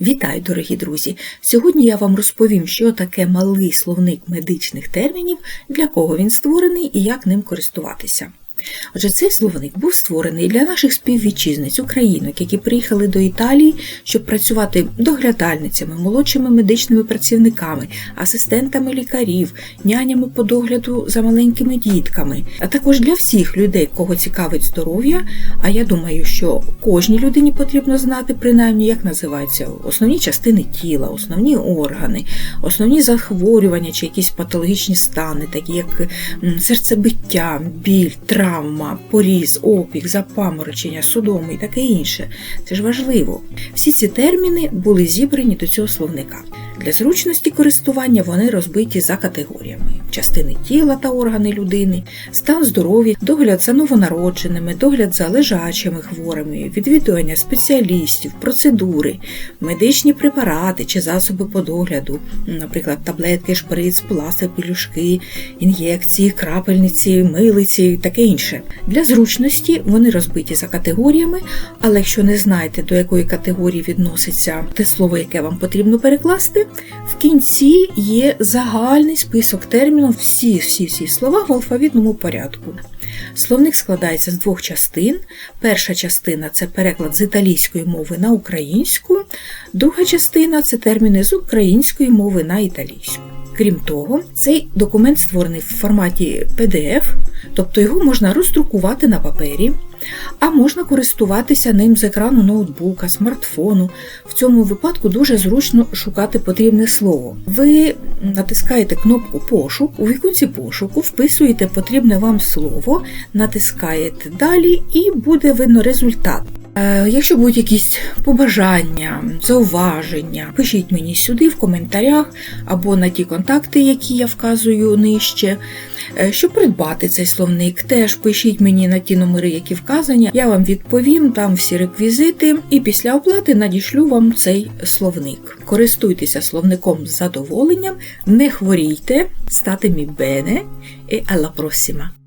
Вітаю, дорогі друзі! Сьогодні я вам розповім, що таке малий словник медичних термінів, для кого він створений і як ним користуватися. Отже, цей словник був створений для наших співвітчизниць, українок, які приїхали до Італії, щоб працювати доглядальницями, молодшими медичними працівниками, асистентами лікарів, нянями по догляду за маленькими дітками, а також для всіх людей, кого цікавить здоров'я. А я думаю, що кожній людині потрібно знати, принаймні, як називаються основні частини тіла, основні органи, основні захворювання чи якісь патологічні стани, такі як серцебиття, біль, травма, поріз, опік, запаморочення, судоми і таке інше. Це ж важливо. Всі ці терміни були зібрані до цього словника. Для зручності користування вони розбиті за категоріями: частини тіла та органи людини, стан здоров'я, догляд за новонародженими, догляд за лежачими хворими, відвідування спеціалістів, процедури, медичні препарати чи засоби по догляду, наприклад, таблетки, шприц, пластир, пелюшки, ін'єкції, крапельниці, милиці і таке інше. Для зручності вони розбиті за категоріями, але якщо не знаєте, до якої категорії відноситься те слово, яке вам потрібно перекласти, в кінці є загальний список термінів всі всі всі слова в алфавітному порядку. Словник складається з двох частин. Перша частина це переклад з італійської мови на українську, друга частина це терміни з української мови на італійську. Крім того, цей документ створений в форматі PDF, тобто його можна роздрукувати на папері, а можна користуватися ним з екрану ноутбука, смартфону. В цьому випадку дуже зручно шукати потрібне слово. Ви натискаєте кнопку пошук, у віконці пошуку вписуєте потрібне вам слово, натискаєте далі і буде видно результат. Е, Якщо будуть якісь побажання, зауваження, пишіть мені сюди в коментарях або на ті контакти, які я вказую нижче. Е, Щоб придбати цей словник, теж пишіть мені на ті номери, які вказані. Я вам відповім, дам всі реквізити, і після оплати надішлю вам цей словник. Користуйтеся словником з задоволенням, не хворійте, статемі бене і alla prossima!